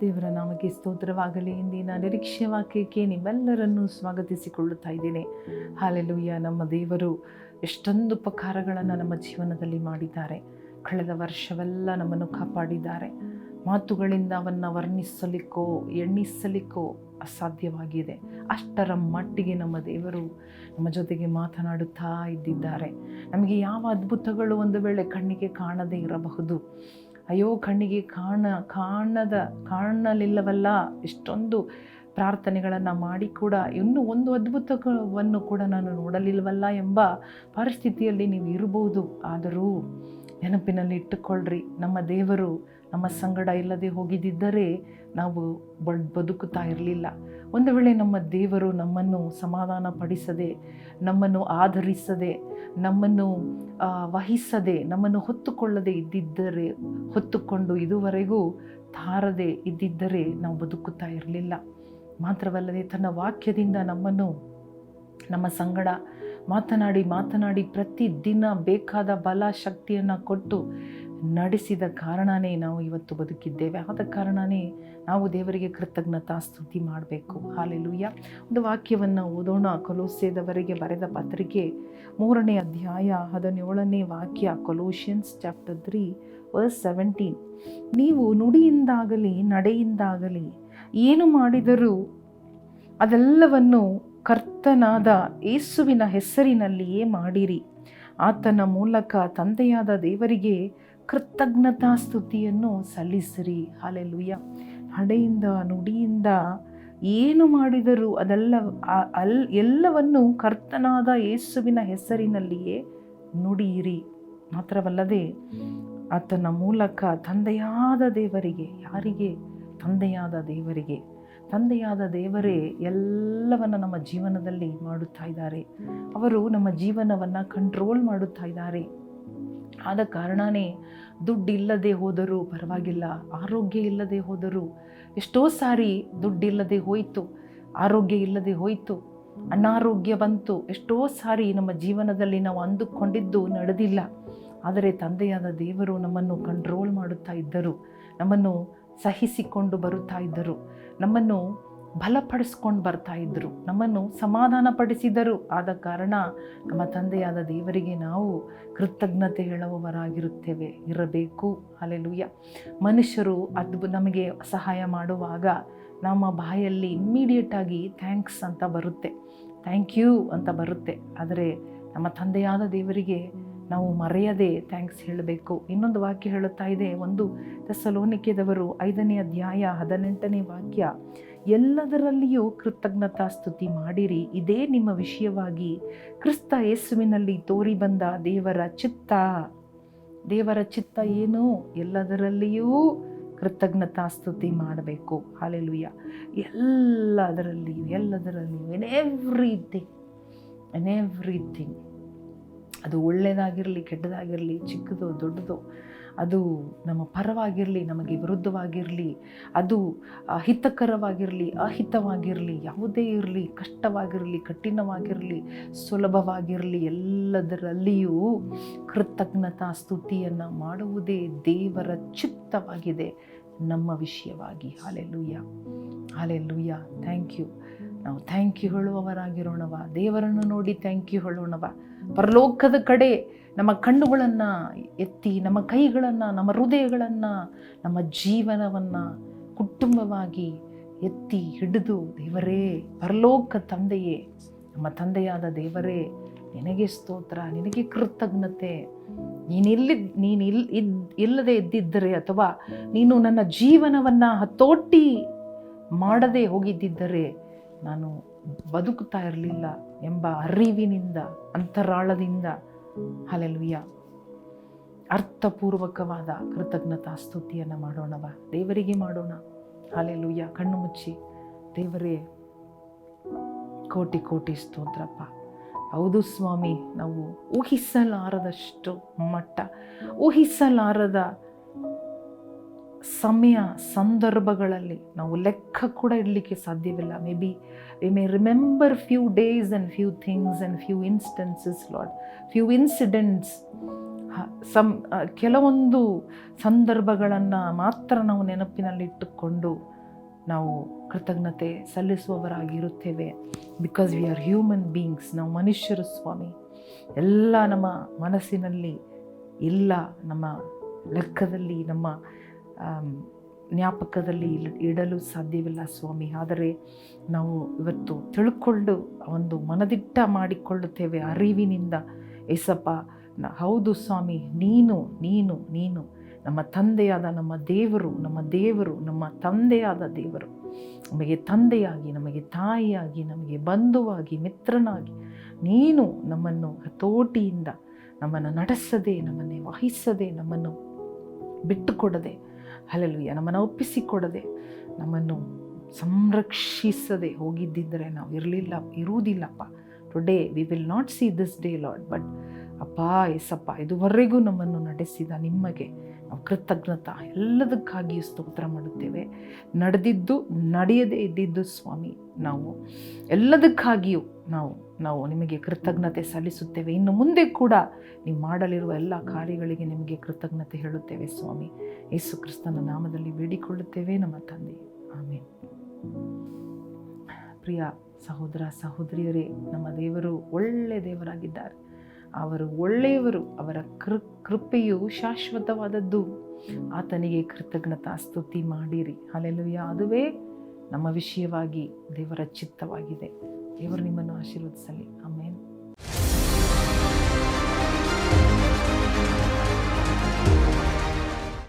ದೇವರ ನಾಮಕ್ಕೆ ಸ್ತೋತ್ರವಾಗಲಿ. ಇಂದಿನ ನಿರೀಕ್ಷೆ ವಾಕ್ಯಕ್ಕೆ ನಿಮ್ಮೆಲ್ಲರನ್ನು ಸ್ವಾಗತಿಸಿಕೊಳ್ಳುತ್ತಾ ಇದ್ದೇನೆ. ಹಾಲೆಲುಯ್ಯ ನಮ್ಮ ದೇವರು ಎಷ್ಟೊಂದು ಉಪಕಾರಗಳನ್ನು ನಮ್ಮ ಜೀವನದಲ್ಲಿ ಮಾಡಿದ್ದಾರೆ. ಕಳೆದ ವರ್ಷವೆಲ್ಲ ನಮ್ಮನ್ನು ಕಾಪಾಡಿದ್ದಾರೆ. ಮಾತುಗಳಿಂದ ಅವನ್ನು ವರ್ಣಿಸಲಿಕ್ಕೋ, ಎಣ್ಣಿಸಲಿಕ್ಕೋ ಅಸಾಧ್ಯವಾಗಿದೆ. ಅಷ್ಟರ ಮಟ್ಟಿಗೆ ನಮ್ಮ ದೇವರು ನಮ್ಮ ಜೊತೆಗೆ ಮಾತನಾಡುತ್ತಾ ಇದ್ದಿದ್ದಾರೆ. ನಮಗೆ ಯಾವ ಅದ್ಭುತಗಳು ಒಂದು ವೇಳೆ ಕಣ್ಣಿಗೆ ಕಾಣದೇ ಇರಬಹುದು. ಅಯ್ಯೋ, ಕಣ್ಣಿಗೆ ಕಾಣ, ಕಾಣದ, ಕಾಣಲಿಲ್ಲವಲ್ಲ? ಇಷ್ಟೊಂದು ಪ್ರಾರ್ಥನೆಗಳನ್ನು ಮಾಡಿ ಕೂಡ, ಇನ್ನೂ ಒಂದು ಅದ್ಭುತವನ್ನು ಕೂಡ ನಾನು ನೋಡಲಿಲ್ಲವಲ್ಲ ಎಂಬ ಪರಿಸ್ಥಿತಿಯಲ್ಲಿ ನೀವು ಇರಬಹುದು. ಆದರೂ ನೆನಪಿನಲ್ಲಿ ಇಟ್ಟುಕೊಳ್ಳ್ರಿ ನಮ್ಮ ದೇವರು ನಮ್ಮ ಸಂಗಡ ಇಲ್ಲದೆ ಹೋಗಿದ್ದರೆ ನಾವು ಬದುಕುತ್ತಾ ಇರಲಿಲ್ಲ. ಒಂದು ವೇಳೆ ನಮ್ಮ ದೇವರು ನಮ್ಮನ್ನು ಸಮಾಧಾನ ಪಡಿಸದೆ ನಮ್ಮನ್ನು ಆಧರಿಸದೆ, ನಮ್ಮನ್ನು ವಹಿಸದೆ, ನಮ್ಮನ್ನು ಹೊತ್ತುಕೊಳ್ಳದೆ ಇದ್ದಿದ್ದರೆ, ಹೊತ್ತುಕೊಂಡು ಇದುವರೆಗೂ ತಾರದೆ ಇದ್ದಿದ್ದರೆ ನಾವು ಬದುಕುತ್ತಾ ಇರಲಿಲ್ಲ. ಮಾತ್ರವಲ್ಲದೆ ತನ್ನ ವಾಕ್ಯದಿಂದ ನಮ್ಮನ್ನು, ನಮ್ಮ ಸಂಗಡ ಮಾತನಾಡಿ ಮಾತನಾಡಿ ಪ್ರತಿದಿನ ಬೇಕಾದ ಬಲ ಶಕ್ತಿಯನ್ನು ಕೊಟ್ಟು ನಡೆಸಿದ ಕಾರಣನೇ ನಾವು ಇವತ್ತು ಬದುಕಿದ್ದೇವೆ. ಆದ ಕಾರಣನೇ ನಾವು ದೇವರಿಗೆ ಕೃತಜ್ಞತಾ ಸ್ತುತಿ ಮಾಡಬೇಕು. ಹಾಲೆಲುಯ್ಯ ಒಂದು ವಾಕ್ಯವನ್ನು ಓದೋಣ. ಕೊಲೋಸೆದವರೆಗೆ ಬರೆದ ಪತ್ರಿಕೆ ಮೂರನೇ ಅಧ್ಯಾಯ ಹದಿನೇಳನೇ ವಾಕ್ಯ Colossians chapter three, verse seventeen. ನೀವು ನುಡಿಯಿಂದಾಗಲಿ, ನಡೆಯಿಂದಾಗಲಿ ಏನು ಮಾಡಿದರೂ ಅದೆಲ್ಲವನ್ನು ಕರ್ತನಾದ ಯೇಸುವಿನ ಹೆಸರಿನಲ್ಲಿಯೇ ಮಾಡಿರಿ. ಆತನ ಮೂಲಕ ತಂದೆಯಾದ ದೇವರಿಗೆ ಕೃತಜ್ಞತಾ ಸ್ತುತಿಯನ್ನು ಸಲ್ಲಿಸಿರಿ. ಹಾಲೆಲುಯ್ಯ. ಹಡೆಯಿಂದ ನುಡಿಯಿಂದ ಏನು ಮಾಡಿದರೂ ಅದೆಲ್ಲ ಅಲ್, ಎಲ್ಲವನ್ನು ಕರ್ತನಾದ ಯೇಸುವಿನ ಹೆಸರಿನಲ್ಲಿಯೇ ನುಡಿಯಿರಿ. ಮಾತ್ರವಲ್ಲದೆ ಆತನ ಮೂಲಕ ತಂದೆಯಾದ ದೇವರಿಗೆ, ಯಾರಿಗೆ? ತಂದೆಯಾದ ದೇವರಿಗೆ. ತಂದೆಯಾದ ದೇವರೇ ಎಲ್ಲವನ್ನು ನಮ್ಮ ಜೀವನದಲ್ಲಿ ಮಾಡುತ್ತಾ ಇದ್ದಾರೆ. ಅವರು ನಮ್ಮ ಜೀವನವನ್ನು ಕಂಟ್ರೋಲ್ ಮಾಡುತ್ತಾ ಇದ್ದಾರೆ. ಆದ ಕಾರಣವೇ ದುಡ್ಡಿಲ್ಲದೆ ಹೋದರೂ ಪರವಾಗಿಲ್ಲ, ಆರೋಗ್ಯ ಇಲ್ಲದೆ ಹೋದರೂ ಎಷ್ಟೋ ಸಾರಿ ದುಡ್ಡಿಲ್ಲದೆ ಹೋಯಿತು, ಆರೋಗ್ಯ ಇಲ್ಲದೆ ಹೋಯಿತು, ಅನಾರೋಗ್ಯ ಬಂತು, ಎಷ್ಟೋ ಸಾರಿ ನಮ್ಮ ಜೀವನದಲ್ಲಿ ನಾವು ಅಂದುಕೊಂಡಿದ್ದು ನಡೆದಿಲ್ಲ. ಆದರೆ ತಂದೆಯಾದ ದೇವರು ನಮ್ಮನ್ನು ಕಂಟ್ರೋಲ್ ಮಾಡುತ್ತಾ ಇದ್ದರು, ನಮ್ಮನ್ನು ಸಹಿಸಿಕೊಂಡು ಬರುತ್ತಾ ಇದ್ದರು, ನಮ್ಮನ್ನು ಬಲಪಡಿಸ್ಕೊಂಡು ಬರ್ತಾ ಇದ್ದರು ನಮ್ಮನ್ನು ಸಮಾಧಾನ ಪಡಿಸಿದರು ಆದ ಕಾರಣ ನಮ್ಮ ತಂದೆಯಾದ ದೇವರಿಗೆ ನಾವು ಕೃತಜ್ಞತೆ ಹೇಳುವವರಾಗಿರುತ್ತೇವೆ. ಇರಬೇಕು. ಅಲೆಲುಯ್ಯ ಮನುಷ್ಯರು ಅದ್ಭುತ ನಮಗೆ ಸಹಾಯ ಮಾಡುವಾಗ ನಮ್ಮ ಬಾಯಲ್ಲಿ ಇಮ್ಮಿಡಿಯೇಟಾಗಿ ಥ್ಯಾಂಕ್ಸ್ ಅಂತ ಬರುತ್ತೆ. ಥ್ಯಾಂಕ್ ಯು ಅಂತ ಬರುತ್ತೆ. ಆದರೆ ನಮ್ಮ ತಂದೆಯಾದ ದೇವರಿಗೆ ನಾವು ಮರೆಯದೆ ಥ್ಯಾಂಕ್ಸ್ ಹೇಳಬೇಕು. ಇನ್ನೊಂದು ವಾಕ್ಯ ಹೇಳುತ್ತಾ ಇದೆ. ಒಂದು ತೆಸಲೋನಿಕೆದವರು ಐದನೇ ಅಧ್ಯಾಯ ಹದಿನೆಂಟನೇ ವಾಕ್ಯ. ಎಲ್ಲದರಲ್ಲಿಯೂ ಕೃತಜ್ಞತಾ ಸ್ತುತಿ ಮಾಡಿರಿ. ಇದೇ ನಿಮ್ಮ ವಿಷಯವಾಗಿ ಕ್ರಿಸ್ತ ಯೇಸುವಿನಲ್ಲಿ ತೋರಿ ಬಂದ ದೇವರ ಚಿತ್ತ. ದೇವರ ಚಿತ್ತ ಏನು? ಎಲ್ಲದರಲ್ಲಿಯೂ ಕೃತಜ್ಞತಾ ಸ್ತುತಿ ಮಾಡಬೇಕು. ಹಾಲೆಲುಯ್ಯ ಎಲ್ಲದರಲ್ಲಿಯೂ ಎಲ್ಲದರಲ್ಲಿಯೂ ಇನ್ ಎವ್ರಿಥಿಂಗ್ ಇನ್ ಎವ್ರಿಥಿಂಗ್ ಅದು ಒಳ್ಳೆಯದಾಗಿರಲಿ ಕೆಟ್ಟದಾಗಿರಲಿ, ಚಿಕ್ಕದು, ದೊಡ್ಡದು ಅದು ನಮ್ಮ ಪರವಾಗಿರಲಿ, ನಮಗೆ ವಿರುದ್ಧವಾಗಿರಲಿ, ಅದು ಹಿತಕರವಾಗಿರಲಿ, ಅಹಿತವಾಗಿರಲಿ, ಯಾವುದೇ ಇರಲಿ, ಕಷ್ಟವಾಗಿರಲಿ, ಕಠಿಣವಾಗಿರಲಿ, ಸುಲಭವಾಗಿರಲಿ, ಎಲ್ಲದರಲ್ಲಿಯೂ ಕೃತಜ್ಞತಾ ಸ್ತುತಿಯನ್ನು ಮಾಡುವುದೇ ದೇವರ ಚಿತ್ತವಾಗಿದೆ ನಮ್ಮ ವಿಷಯವಾಗಿ. Hallelujah hallelujah thank you. ನಾವು ಥ್ಯಾಂಕ್ ಯು ಹೇಳುವವರಾಗಿರೋಣವ. ದೇವರನ್ನು ನೋಡಿ ಥ್ಯಾಂಕ್ ಯು ಹೇಳೋಣವ. ಪರಲೋಕದ ಕಡೆ ನಮ್ಮ ಕಣ್ಣುಗಳನ್ನು ಎತ್ತಿ, ನಮ್ಮ ಕೈಗಳನ್ನು, ನಮ್ಮ ಹೃದಯಗಳನ್ನು, ನಮ್ಮ ಜೀವನವನ್ನು ಕುಟುಂಬವಾಗಿ ಎತ್ತಿ ಹಿಡಿದು, ದೇವರೇ, ಪರಲೋಕ ತಂದೆಯೇ, ನಮ್ಮ ತಂದೆಯಾದ ದೇವರೇ, ನಿನಗೆ ಸ್ತೋತ್ರ, ನಿನಗೆ ಕೃತಜ್ಞತೆ. ನೀನಿಲ್ಲಿ ನೀನು ಇಲ್ ಇದ್, ಇಲ್ಲದೆ ಇದ್ದಿದ್ದರೆ ಅಥವಾ ನೀನು ನನ್ನ ಜೀವನವನ್ನು ಹತೋಟಿ ಮಾಡದೆ ಹೋಗಿದ್ದಿದ್ದರೆ ನಾನು ಬದುಕುತ್ತಾ ಇರಲಿಲ್ಲ ಎಂಬ ಅರಿವಿನಿಂದ, ಅಂತರಾಳದಿಂದ. ಹಲೆಲುಯ್ಯ ಅರ್ಥಪೂರ್ವಕವಾದ ಕೃತಜ್ಞತಾ ಸ್ತುತಿಯನ್ನು ಮಾಡೋಣವ. ದೇವರಿಗೆ ಮಾಡೋಣ. ಹಾಲೆಲುಯ್ಯ ಕಣ್ಣು ಮುಚ್ಚಿ. ದೇವರೇ, ಕೋಟಿ ಕೋಟಿ ಸ್ತೋತ್ರಪ್ಪ. ಹೌದು ಸ್ವಾಮಿ, ನಾವು ಊಹಿಸಲಾರದಷ್ಟು ಮಟ್ಟ, ಊಹಿಸಲಾರದ ಸಮಯ, ಸಂದರ್ಭಗಳಲ್ಲಿ ನಾವು ಲೆಕ್ಕ ಕೂಡ ಇಡಲಿಕ್ಕೆ ಸಾಧ್ಯವಿಲ್ಲ. Maybe we may remember few days and few things and few instances Lord few incidents some ಕೆಲವೊಂದು ಸಂದರ್ಭಗಳನ್ನು ಮಾತ್ರ ನಾವು ನೆನಪಿನಲ್ಲಿಟ್ಟುಕೊಂಡು ನಾವು ಕೃತಜ್ಞತೆ ಸಲ್ಲಿಸುವವರಾಗಿರುತ್ತೇವೆ. Because we are human beings ನಾವು ಮನುಷ್ಯರು ಸ್ವಾಮಿ. ಎಲ್ಲ ನಮ್ಮ ಮನಸ್ಸಿನಲ್ಲಿ ಇಲ್ಲ, ನಮ್ಮ ಲೆಕ್ಕದಲ್ಲಿ, ನಮ್ಮ ಜ್ಞಾಪಕದಲ್ಲಿ ಇಡಲು ಸಾಧ್ಯವಿಲ್ಲ ಸ್ವಾಮಿ. ಆದರೆ ನಾವು ಇವತ್ತು ತಿಳ್ಕೊಂಡು ಒಂದು ಮನದಿಟ್ಟ ಮಾಡಿಕೊಳ್ಳುತ್ತೇವೆ ಅರಿವಿನಿಂದ. ಎಸಪ್ಪ ಹೌದು ಸ್ವಾಮಿ, ನೀನು ನೀನು ನೀನು. ನಮ್ಮ ತಂದೆಯಾದ ನಮ್ಮ ದೇವರು ನಮ್ಮ ದೇವರು, ನಮ್ಮ ತಂದೆಯಾದ ದೇವರು. ನಮಗೆ ತಂದೆಯಾಗಿ, ನಮಗೆ ತಾಯಿಯಾಗಿ, ನಮಗೆ ಬಂಧುವಾಗಿ, ಮಿತ್ರನಾಗಿ. ನೀನು ನಮ್ಮನ್ನು ಹತೋಟಿಯಿಂದ ನಮ್ಮನ್ನು ನಡೆಸದೆ, ನಮ್ಮನ್ನೇ ವಹಿಸದೆ, ನಮ್ಮನ್ನು ಬಿಟ್ಟುಕೊಡದೆ ಹಲಲುಯ್ಯ ನಮ್ಮನ್ನು ಒಪ್ಪಿಸಿಕೊಡದೆ, ನಮ್ಮನ್ನು ಸಂರಕ್ಷಿಸದೆ ಹೋಗಿದ್ದಿದ್ದರೆ ನಾವು ಇರಲಿಲ್ಲ, ಇರುವುದಿಲ್ಲಪ್ಪ. Today we will not see this day Lord but ಅಪ್ಪ ಎಸಪ್ಪ ಇದುವರೆಗೂ ನಮ್ಮನ್ನು ನಡೆಸಿದ ನಿಮಗೆ ನಾವು ಕೃತಜ್ಞತ, ಎಲ್ಲದಕ್ಕಾಗಿಯೂ ಸ್ತೋತ್ರ ಮಾಡುತ್ತೇವೆ. ನಡೆದಿದ್ದು, ನಡೆಯದೇ ಇದ್ದಿದ್ದು ಸ್ವಾಮಿ, ನಾವು ಎಲ್ಲದಕ್ಕಾಗಿಯೂ ನಾವು ನಾವು ನಿಮಗೆ ಕೃತಜ್ಞತೆ ಸಲ್ಲಿಸುತ್ತೇವೆ. ಇನ್ನು ಮುಂದೆ ಕೂಡ ನೀವು ಮಾಡಲಿರುವ ಎಲ್ಲ ಕಾರ್ಯಗಳಿಗೆ ನಿಮಗೆ ಕೃತಜ್ಞತೆ ಹೇಳುತ್ತೇವೆ ಸ್ವಾಮಿ. ಯೇಸು ಕ್ರಿಸ್ತನ ನಾಮದಲ್ಲಿ ಬೇಡಿಕೊಳ್ಳುತ್ತೇವೆ ನಮ್ಮ ತಂದೆ. ಆಮೇಲೆ ಪ್ರಿಯ ಸಹೋದರ, ಸಹೋದರಿಯರೇ, ನಮ್ಮ ದೇವರು ಒಳ್ಳೆಯ ದೇವರಾಗಿದ್ದಾರೆ. ಅವರು ಒಳ್ಳೆಯವರು, ಅವರ ಕೃ, ಕೃಪೆಯು ಶಾಶ್ವತವಾದದ್ದು. ಆತನಿಗೆ ಕೃತಜ್ಞತಾ ಸ್ತುತಿ ಮಾಡಿರಿ. ಅಲ್ಲೆಲ್ಲುಯ್ಯ ಅದುವೇ ನಮ್ಮ ವಿಷಯವಾಗಿ ದೇವರ ಚಿತ್ತವಾಗಿದೆ. ದೇವರು ನಿಮ್ಮನ್ನು ಆಶೀರ್ವದಿಸಲಿ. ಆಮೇಲೆ